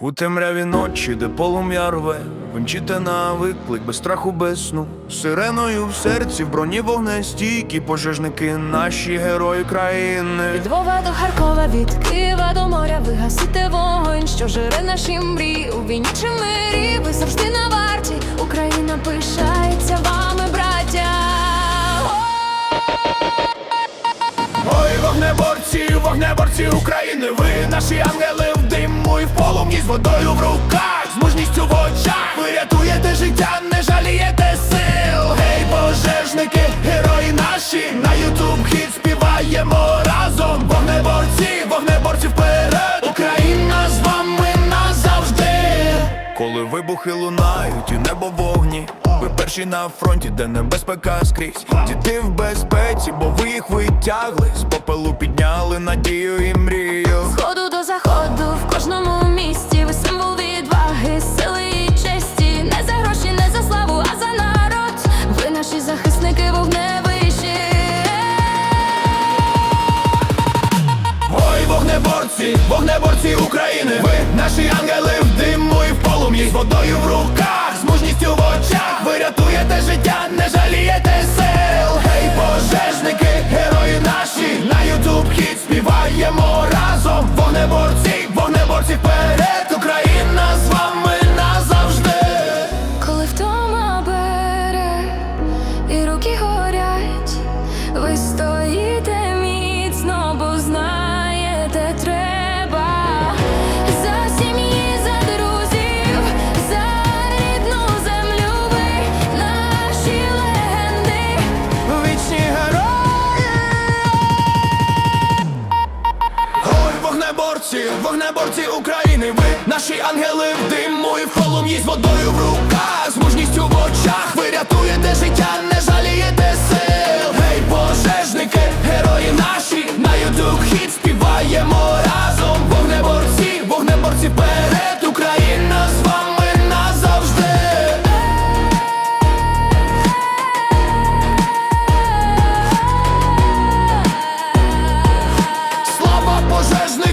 У темряві ночі, де полум'я рве, Вимчите на виклик без страху, без сну, сиреною в серці, в броні вогнестійкі, пожежники, наші герої країни. Від Львова до Харкова, від Києва до моря, вигасити вогонь, що жире наші мрії у війні чи вогнеборці, вогнеборці України, ви наші ангели в диму і в полум'ї з водою в руках, з мужністю в очах, ви рятуєте життя, не жалієте сил. Гей, пожежники, герої наші, на ютуб хіт співаємо разом. Вогнеборці, вогнеборці вперед, Україна з вами назавжди. Коли вибухи лунають і небо вогні, ви перші на фронті, де небезпека скрізь. Діти в безпеці, бо ви з попелу підняли надію і мрію. Вогнеборці, вогнеборці України, ви наші ангели в диму і в полум'ї з водою в руках, з мужністю в очах, ви рятуєте життя, не жалієте сил. Гей, пожежники, герої наші, на ютуб хіт співаємо разом. Вогнеборці, вогнеборці вперед, Україна з вами назавжди. Слава пожежникам!